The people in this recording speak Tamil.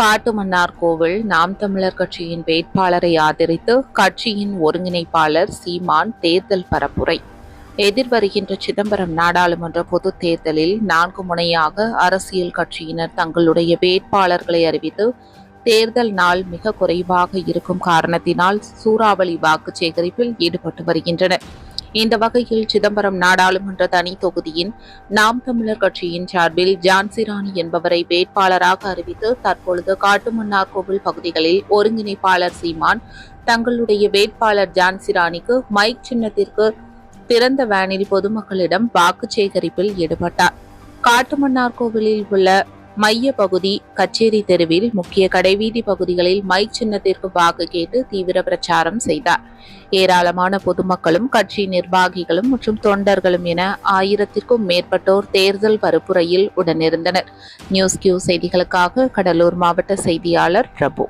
காட்டுமன்னார் கோவில் நாம் தமிழர் கட்சியின் வேட்பாளரை ஆதரித்து கட்சியின் ஒருங்கிணைப்பாளர் சீமான் தேர்தல் பரப்புரை. எதிர்வருகின்ற சிதம்பரம் நாடாளுமன்ற பொதுத் தேர்தலில் நான்கு முனையாக அரசியல் கட்சியினர் தங்களுடைய வேட்பாளர்களை அறிவித்து தேர்தல் நாள் மிக குறைவாக இருக்கும் காரணத்தினால் சூறாவளி வாக்கு சேகரிப்பில் ஈடுபட்டு வருகின்றனர். இந்த வகையில் சிதம்பரம் நாடாளுமன்ற தனி தொகுதியின் நாம் தமிழர் கட்சியின் சார்பில் ஜான்சிராணி என்பவரை வேட்பாளராக அறிவித்து தற்பொழுது காட்டுமன்னார் கோவில் பகுதிகளில் ஒருங்கிணைப்பாளர் சீமான் தங்களுடைய வேட்பாளர் ஜான்சிராணிக்கு மைக் சின்னத்திற்கு திறந்த வேனில் பொதுமக்களிடம் வாக்கு சேகரிப்பில் ஈடுபட்டார். காட்டுமன்னார் கோவிலில் உள்ள மைய பகுதி கச்சேரி தெருவில் முக்கிய கடைவீதி பகுதிகளில் மைக் சின்னத்திற்கு வாக்கு கேட்டு தீவிர பிரச்சாரம் செய்தார். ஏராளமான பொதுமக்களும் கட்சி நிர்வாகிகளும் மற்றும் தொண்டர்களும் என ஆயிரத்திற்கும் மேற்பட்டோர் தேர்தல் பரப்புரையில் உடனிருந்தனர். நியூஸ் கியூ செய்திகளுக்காக கடலூர் மாவட்ட செய்தியாளர் பிரபு.